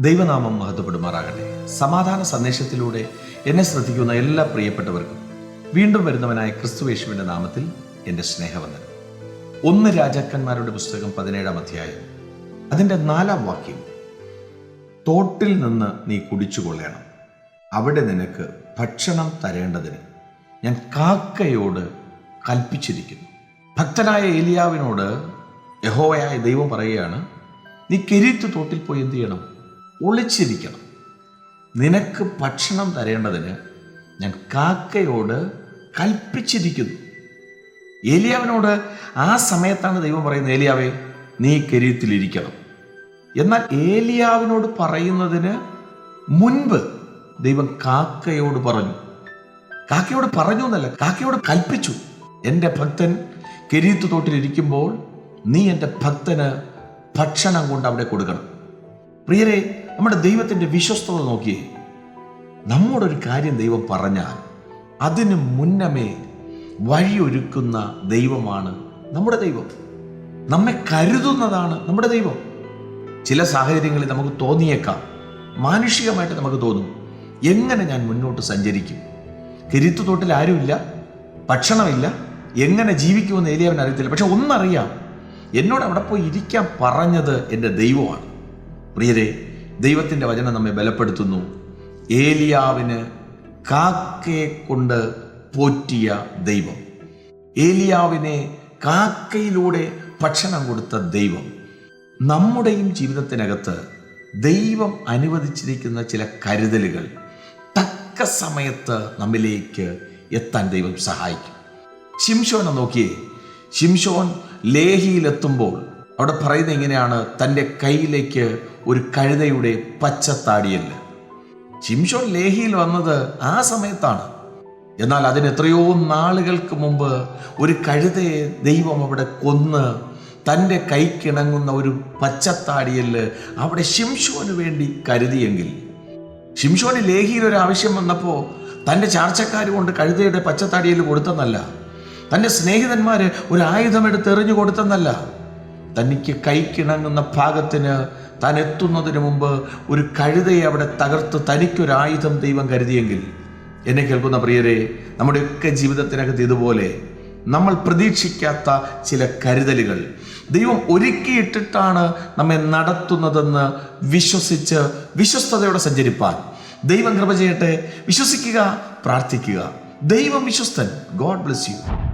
ദൈവനാമം മഹത്വപ്പെടുമാറാകട്ടെ. സമാധാന സന്ദേശത്തിലൂടെ എന്നെ ശ്രദ്ധിക്കുന്ന എല്ലാ പ്രിയപ്പെട്ടവർക്കും വീണ്ടും വരുന്നവനായ ക്രിസ്തുവേശുവിന്റെ നാമത്തിൽ എന്റെ സ്നേഹവന്ദനം. ഒന്ന് രാജാക്കന്മാരുടെ പുസ്തകം പതിനേഴാം അധ്യായം. അതിന്റെ നാലാം വാക്യം തോട്ടിൽ നിന്ന് നീ കുടിച്ചുകൊള്ളണം. അവിടെ നിനക്ക് ഭക്ഷണം തരേണ്ടതിന് ഞാൻ കാക്കയോട് കൽപ്പിച്ചിരിക്കുന്നു. ഭക്തനായ ഏലിയാവിനോട് യഹോവയായ ദൈവം പറയുകയാണ് നീ കെരീത്ത് തോട്ടിൽ പോയി എന്ത് ചെയ്യണം? ഒളിച്ചിരിക്കണം. നിനക്ക് ഭക്ഷണം തരേണ്ടതിന് ഞാൻ കാക്കയോട് കൽപ്പിച്ചിരിക്കുന്നു. ഏലിയാവിനോട് ആ സമയത്താണ് ദൈവം പറയുന്നത് ഏലിയാവേ നീ കരിയത്തിലിരിക്കണം എന്നാൽ ഏലിയാവിനോട് പറയുന്നതിന് മുൻപ് ദൈവം കാക്കയോട് പറഞ്ഞു. കാക്കയോട് പറഞ്ഞു എന്നല്ല കാക്കയോട് കൽപ്പിച്ചു. എന്റെ ഭക്തൻ കെരീത്ത് തോട്ടിലിരിക്കുമ്പോൾ നീ എന്റെ ഭക്തന് ഭക്ഷണം കൊണ്ട് അവിടെ കൊടുക്കണം. പ്രിയരെ നമ്മുടെ ദൈവത്തിന്റെ വിശ്വസ്തത നോക്കിയേ. നമ്മോടൊരു കാര്യം ദൈവം പറഞ്ഞാൽ അതിന് മുന്നമേ വഴിയൊരുക്കുന്ന ദൈവമാണ് നമ്മുടെ ദൈവം. നമ്മെ കരുതുന്നതാണ് നമ്മുടെ ദൈവം. ചില സാഹചര്യങ്ങളിൽ നമുക്ക് തോന്നിയേക്കാം. മാനുഷികമായിട്ട് നമുക്ക് തോന്നും. എങ്ങനെ ഞാൻ മുന്നോട്ട് സഞ്ചരിക്കും? കിരുത്തു തോട്ടിൽ ആരുമില്ല. ഭക്ഷണമില്ല. എങ്ങനെ ജീവിക്കുമെന്ന് ഏലിയാവൻ അറിയത്തില്ല. പക്ഷെ ഒന്നറിയാം. എന്നോട് അവിടെ പോയി ഇരിക്കാൻ പറഞ്ഞത് എന്റെ ദൈവമാണ്. പ്രിയരെ ദൈവത്തിന്റെ വചനം നമ്മെ ബലപ്പെടുത്തുന്നു. ഏലിയാവിന് കാക്കയെ കൊണ്ട് പോറ്റിയ ദൈവം. ഏലിയാവിനെ കാക്കയിലൂടെ ഭക്ഷണം കൊടുത്ത ദൈവം. നമ്മുടെയും ജീവിതത്തിനകത്ത് ദൈവം അനുവദിച്ചിരിക്കുന്ന ചില കരുതലുകൾ തക്ക സമയത്ത് നമ്മിലേക്ക് എത്താൻ ദൈവം സഹായിക്കും. ശിംഷോനെ നോക്കിയേ. ശിംഷോൻ ലേഹിയിലെത്തുമ്പോൾ അവിടെ പറയുന്നത് എങ്ങനെയാണ് തന്റെ കയ്യിലേക്ക് ഒരു കഴുതയുടെ പച്ചത്താടിയല്ല ചിംഷോൺ ലേഹിയിൽ വന്നത് ആ സമയത്താണ്. എന്നാൽ അതിന് എത്രയോ നാളുകൾക്ക് മുമ്പ് ഒരു കഴുതയെ ദൈവം അവിടെ കൊന്ന് തന്റെ കൈക്കിണങ്ങുന്ന ഒരു പച്ചത്താടിയൽ അവിടെ ശിംഷോന് വേണ്ടി കരുതിയെങ്കിൽ. ഷിംഷോന് ലേഹിയിൽ ഒരു ആവശ്യം വന്നപ്പോൾ തന്റെ ചാർച്ചക്കാർ കൊണ്ട് കഴുതയുടെ പച്ചത്താടിയിൽ കൊടുത്തെന്നല്ല. തന്റെ സ്നേഹിതന്മാർ ഒരു ആയുധം എടുത്ത് എറിഞ്ഞു കൊടുത്തെന്നല്ല. തനിക്ക് കൈക്കിണങ്ങുന്ന ഭാഗത്തിന് താൻ എത്തുന്നതിന് മുമ്പ് ഒരു കഴുതയെ അവിടെ തകർത്ത് തനിക്കൊരു ആയുധം ദൈവം കരുതിയെങ്കിൽ. എന്നെ കേൾക്കുന്ന പ്രിയരെ നമ്മുടെയൊക്കെ ജീവിതത്തിനകത്ത് ഇതുപോലെ നമ്മൾ പ്രതീക്ഷിക്കാത്ത ചില കരുതലുകൾ. ദൈവം ഒരുക്കിയിട്ടിട്ടാണ് നമ്മെ നടത്തുന്നതെന്ന് വിശ്വസിച്ച് വിശ്വസ്തയോടെ സഞ്ചരിപ്പാൻ. ദൈവം കൃപ ചെയ്യട്ടെ. വിശ്വസിക്കുക പ്രാർത്ഥിക്കുക. ദൈവം വിശ്വസ്തൻ. God bless you.